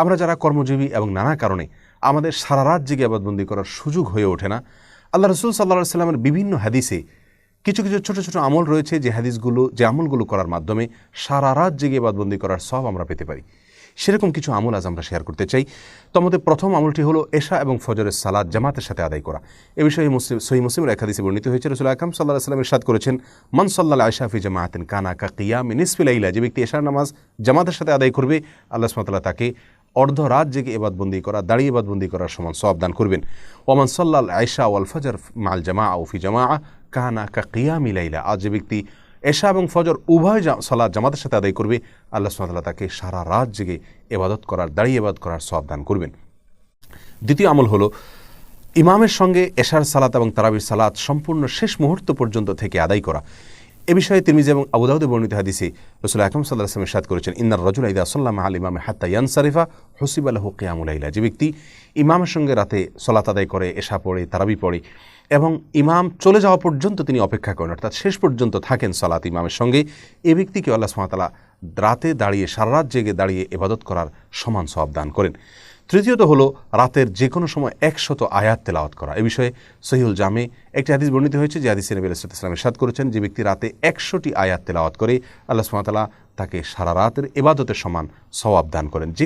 আমরা যারা কর্মজীবী এবং নানা কারণে আমাদের সারা রাত জেগে আবাদবন্দি করার সুযোগ হয়ে ওঠে না, আল্লাহ রসুল সাল্লাহ সাল্লামের বিভিন্ন হাদিসে কিছু কিছু ছোট ছোট আমল রয়েছে যে হাদিসগুলো, যে আমলগুলো করার মাধ্যমে সারা রাত জেগে বাদবন্দি করার সব আমরা পেতে পারি। সেরকম কিছু আমল আজ আমরা শেয়ার করতে চাই। তোমাদের প্রথম আমলটি হলো এশা এবং ফজরের সালাদ জামাতের সাথে আদায় করা। এ বিষয়ে মুসলিম সহি মুসলিমের একাদিসে বর্ণিত হয়েছে, রসুল আকাম সাল্লাহ সাল্লামের সাদ করেছেন, মন সাল্লাহ আয়সাফি জামাতেন কানা কা কিয়াম নিসফিলাইলা যে ব্যক্তি এশার নামাজ জামাতের সাথে আদায় করবে, আল্লাহ সুমতাল্লাহ তাকে অর্ধ রাত জেগে এবাদবন্দি করা, দাঁড়িয়ে এবাদবন্দি করার সমান সব দান করবেন। ওমান সাল্লাল আয়সা ওয়াল ফজর মাল জামা আউফি জামা কানা কা কিয়াম ইলাইলা আজ যে ব্যক্তি এশা এবং ফজর উভয় সালাদ জামাতের সাথে আদায় করবে, আল্লাহ সুমতাল্লাহ তাকে সারা রাত জেগে এবাদত করার, দাঁড়িয়ে এবাদ করার সব দান করবেন। দ্বিতীয় আমল হলো, ইমামের সঙ্গে এশার সালাত এবং তারাবির সালাত সম্পূর্ণ শেষ মুহূর্ত পর্যন্ত থেকে আদায় করা। এ বিষয়ে তিরমিজি এবং আবুদাউদে বর্ণিত হাদিসে রসুল আকরম সাল্লাহ আসলামের সাদ করেছেন, ইন্নার রজুল আইদা সাল্লাম আল ইমামে হাত্তা ইয়ান সারিফা হসিব আল্লাহ কিয়ামুলাইলা যে ব্যক্তি ইমামের সঙ্গে রাতে সলাত আদায় করে, এশা পড়ে, তারাবি পড়ে এবং ইমাম চলে যাওয়া পর্যন্ত তিনি অপেক্ষা করেন, অর্থাৎ শেষ পর্যন্ত থাকেন সালাত ইমামের সঙ্গে, এ ব্যক্তিকে আল্লাহ সুমাতালা রাতে দাঁড়িয়ে, সারা রাত জেগে দাঁড়িয়ে এবাদত করার সমান সব দান করেন। তৃতীয়ত হলো রাতের যে কোনো সময় একশত আয়াত তেলাওয়াত করা। এ বিষয়ে সহিউল জামে একটি হাদিস বর্ণিত হয়েছে যে হাদিস নবী আলাইসালামের সাদ করেছেন যে ব্যক্তি রাতে একশোটি আয়াত তেলাওয়াত করে আল্লাহ সুমাতালা তাকে সারা রাতের এবাদতের সমান সওয়াব দান করেন। যে